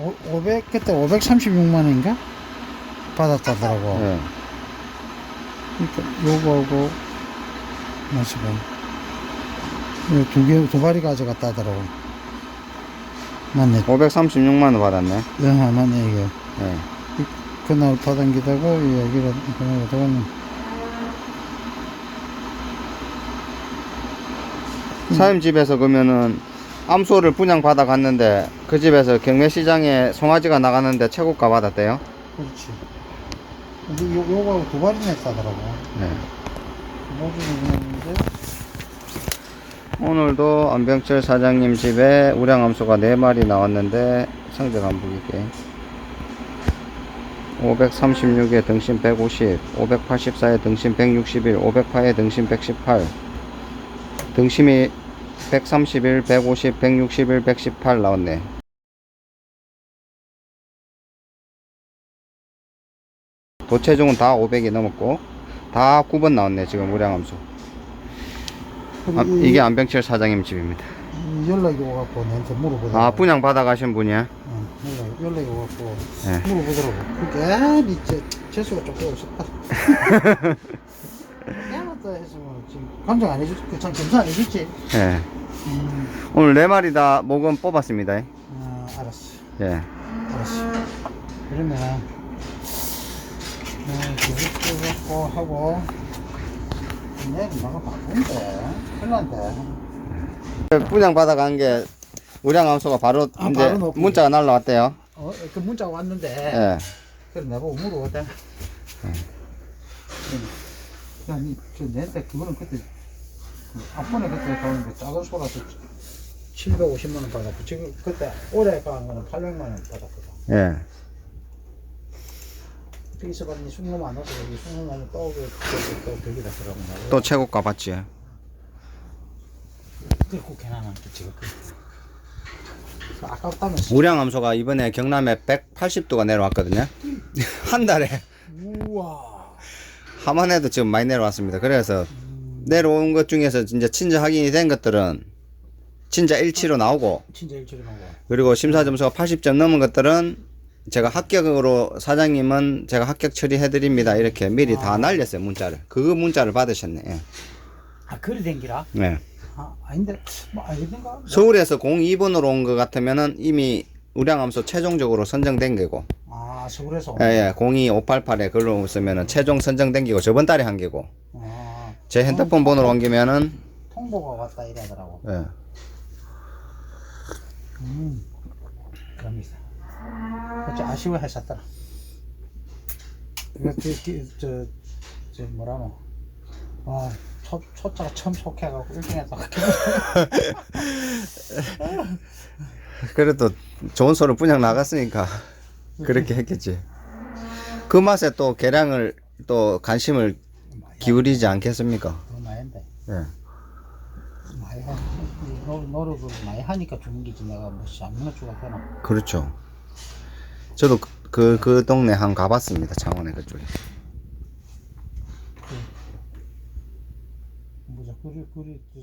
오, 500 그때 536만 원인가 받았다더라고. 예. 그러니까 요거하고 뭐지금 두개 두 발이 가져갔다더라고. 맞네. 536만 원 받았네. 영화 맞네 이거. 예. 그날 받은 기다고 여기가 그날 돈. 사장님 집에서 그러면은 암소를 분양 받아 갔는데 그 집에서 경매시장에 송아지가 나가는데 최고가 받았대요. 그렇지. 근데 요 요거하고 두 발이나 했다더라고. 네. 모주는 있는데 오늘도 안병철 사장님 집에 우량 암소가 4마리 나왔는데 성적 안 보이게 536에 등심 150 584에 등심 161 508에 등심 118 등심이 131 150 161 118 나왔네 도체종은 다 500이 넘었고 다 9번 나왔네 지금 우량암소 아, 이- 이게 안병철 사장님 집입니다 이 연락이 오갖고 나한테 물어보더라고. 아 분양 받아 가신 분이야? 어, 연락, 연락이 오갖고 네. 물어보더라고. 그게 아, 이제 재수가 조금 없었다. 야마다 했으면 지금 감정 안 해줄, 그 참 검사 안 해줬지. 예. 음, 오늘 네 마리 다 목은 뽑았습니다. 아, 알았어, 예. 알았어. 그러면 네, 그거 갖고 하고 내일 나가 바쁜데, 큰일 난데. 분양 받아 간 게 우량 암소가 바로 아, 이제 바로 넣고. 문자가 날라왔대요. 어, 그 문자가 왔는데. 예. 그래 내보고 물어보다. 아니 저 내한테 그거는 그때 그 앞번에 그때 가는데 작은 소라서 750만 원 받았고 지금 그때 올해 간 거는 800만 원 받았거든. 예. 받니 순금 안 와서 여기 순금 하면 또 그, 그, 또 되기다 들어가고 또 최고가 받지. 그꼭 해놔는 지금 그 아깝다면서 우량 암소가 이번에 경남에 180도가 내려왔거든요. 한 달에 우와 하만에도 지금 많이 내려왔습니다. 그래서 내려온 것 중에서 진짜 친자 확인이 된 것들은 친자 일치로 나오고 진짜 일주일 나고 그리고 심사 점수가 80점 넘은 것들은 제가 합격으로 사장님은 제가 합격 처리해 드립니다. 이렇게 미리 다 날렸어요, 문자를. 그 문자를 받으셨네. 예. 아 그리 된기라? 네. 아 아닌데 뭐 알겠는가? 서울에서 02번으로 온 것 같으면은 이미 우량함소 최종적으로 선정된 거고. 아 서울에서 예, 예. 02588에 글로 쓰면은 최종 선정된 게고 저번 달에 한 게고. 아 제 핸드폰 번호로 옮기면은 통보가 왔다 이래더라고. 예. 음, 그럽니다. 그치, 아쉬워했었더라. 이거, 저, 저, 저, 저 뭐라노. 와, 초, 초짜가 처음 속해가지고 1등 했다. 그래도 좋은 소를 분양 나갔으니까 그렇게 했겠지. 그 맛에 또 계량을 또 관심을 기울이지 않겠습니까? 많이인데. 예. 많이 하, 이 노- 노력을 많이 하니까 주는 게지. 내가 뭐, 샤미나 주가 되나. 그렇죠. 저도 그, 그, 그 동네 한 가봤습니다. 창원에 그쪽에. 뭐자, 그리, 그리, 그,